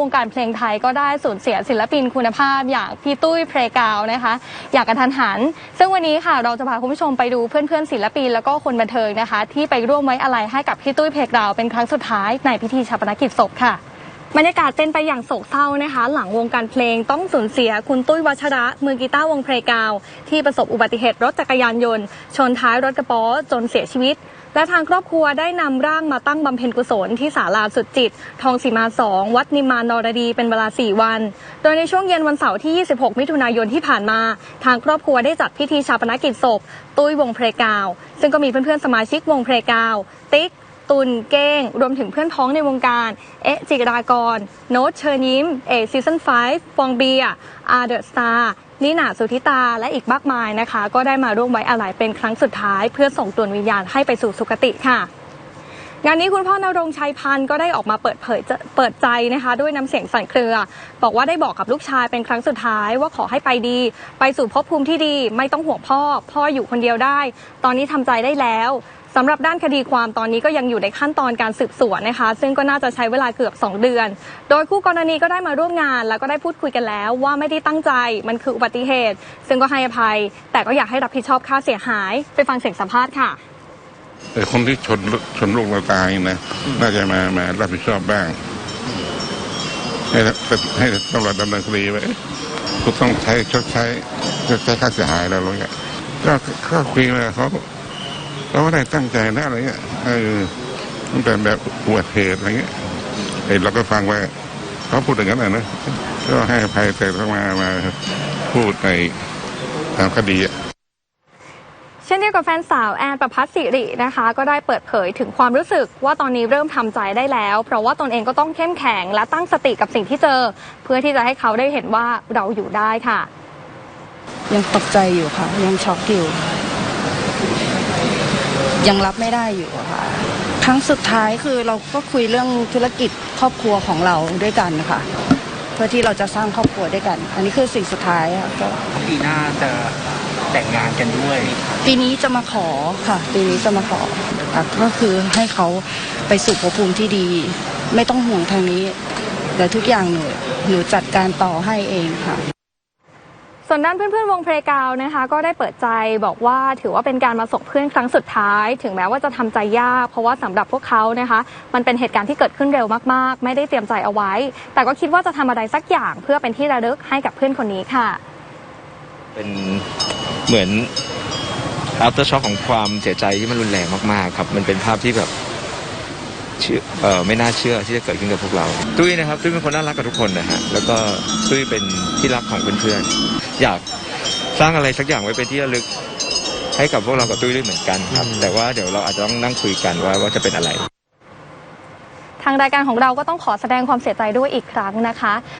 วงการเพลงไทยก็ได้สูญเสียศิลปินคุณภาพ อย่างพี่ตุ้ยเพลกาวนะคะ อย่างกระทันหัน ซึ่งวันนี้ค่ะเราจะพาคุณผู้ชมไปดูเพื่อนๆศิลปินแล้วก็คนบันเทิงนะคะ ที่ไปร่วมไว้อะไรให้กับพี่ตุ้ยเพลกาวเป็นครั้งสุดท้ายในพิธีชาปนกิจศพค่ะบรรยากาศเป็นไปอย่างโศกเศร้านะคะ หลังวงการเพลงต้องสูญเสียคุณตุ้ยวัชระ มือกีตาร์วงเพลงกาว ที่ประสบอุบัติเหตุรถจักรยานยนต์ ชนท้ายรถกระป๋อจนเสียชีวิต และทางครอบครัวได้นำร่างมาตั้งบำเพ็ญกุศลที่ศาลาสุดจิต ทองสีมาสองวัดนิมมานนรดีเป็นเวลา 4 วัน โดยในช่วงเย็นวันเสาร์ที่ 26 มิถุนายนที่ผ่านมา ทางครอบครัวได้จัดพิธีชาปนกิจศพ ตุ้ยวงเพลกาว ซึ่งก็มีเพื่อนๆสมาชิกวงเพลกาว ติ๊กตุนเก้ง รวมถึงเพื่อนพ้องในวงการ เอะจิกรากร โน้ตเชิญยิ้ม เอซีซั่น5ฟองเบียอาร์เดอะสตาร์ นิน่าสุธิตาและอีกมากมายนะคะ ก็ได้มาร่วมไว้อาลัยเป็นครั้งสุดท้าย เพื่อส่งดวงวิญญาณให้ไปสู่สุคติค่ะ งานนี้คุณพ่อนรงชัยพันธ์ก็ได้ออกมาเปิดเผยเปิดใจนะคะ ด้วยน้ำเสียงสั่นเครือ บอกว่าได้บอกกับลูกชายเป็นครั้งสุดท้ายว่าขอให้ไปดี ไปสู่ภพภูมิที่ดี ไม่ต้องห่วงพ่อ พ่ออยู่คนเดียวได้ ตอนนี้ทำใจได้แล้วสำหรับด้านคดีความตอนนี้ก็ยังอยู่ในขั้นตอนการสืบสวนนะคะ ซึ่งก็น่าจะใช้เวลาเกือบ 2 เดือน โดยคู่กรณีก็ได้มาร่วมงาน แล้วก็ได้พูดคุยกันแล้ว ว่าไม่ได้ตั้งใจมันคืออุบัติเหตุ ซึ่งก็ให้อภัย แต่ก็อยากให้รับผิดชอบค่าเสียหาย ไปฟังเสียงสัมภาษณ์ค่ะ แต่คนที่ชนชนลูกเราตายนะน่าจะมามารับผิดชอบบ้าง ให้ให้ตำรวจดำเนินคดีไว้ก็ต้องใช้ชดใช้ชดใช้ค่าเสียหายแล้วอะไรเงี้ยก็ก็คุยมาเขาเขาไม่ได้ตั้งใจนะอะไรเงี้ยเออมันเป็นแบบอุบัติเหตุอะไรเงี้ยเอ้เราก็ฟังว่าเขาพูดอย่างนั้นนะนะก็ให้อภัยแต่ต้องมามาพูดในตามคดีอะ เช่นเดียวกับแฟนสาวแอนประพัฒน์สิรินะคะ ก็ได้เปิดเผยถึงความรู้สึกว่าตอนนี้เริ่มทำใจได้แล้ว เพราะว่าตนเองก็ต้องเข้มแข็งและตั้งสติกับสิ่งที่เจอ เพื่อที่จะให้เขาได้เห็นว่าเราอยู่ได้ค่ะ ยังตกใจอยู่ค่ะ ยังช็อกอยู่ ยังรับไม่ได้อยู่อะค่ะ ครั้งสุดท้ายคือเราก็คุยเรื่องธุรกิจครอบครัวของเราด้วยกันค่ะเพื่อที่เราจะสร้างครอบครัวด้วยกัน อันนี้คือสิ่งสุดท้ายค่ะก็ปีหน้าจะ แต่งงานกันด้วย ปีนี้จะมาขอค่ะ ปีนี้จะมาขอค่ะก็คือให้เขาไปสู่ภพภูมิที่ดี ไม่ต้องห่วงทางนี้แต่ทุกอย่างหนูหนูจัดการต่อให้เองค่ะส่วนด้านเพื่อนๆวงเพลงกาวนะคะ ก็ได้เปิดใจบอกว่าถือว่าเป็นการมาส่งเพื่อนครั้งสุดท้าย ถึงแม้ว่าจะทำใจยาก เพราะว่าสำหรับพวกเขานะคะ มันเป็นเหตุการณ์ที่เกิดขึ้นเร็วมากๆ ไม่ได้เตรียมใจเอาไว้ แต่ก็คิดว่าจะทำอะไรสักอย่างเพื่อเป็นที่ระลึกให้กับเพื่อนคนนี้ค่ะ เป็น เหมือน after shock ของความเสียใจที่มันรุนแรงมากๆครับ มันเป็นภาพที่แบบเชื่อเออไม่น่าเชื่อที่จะเกิดขึ้นกับพวกเรา ตุ้ยนะครับตุ้ยเป็นคนน่ารักกับทุกคนนะฮะแล้วก็ตุ้ยเป็นที่รักของเพื่อนๆอยากสร้างอะไรสักอย่างไว้เป็นที่ระลึกให้กับพวกเรากับตุ้ยด้วยเหมือนกันครับ แต่ว่าเดี๋ยวเราอาจจะต้องนั่งคุยกันว่าว่าจะเป็นอะไร ทางรายการของเราก็ต้องขอแสดงความเสียใจด้วยอีกครั้งนะคะ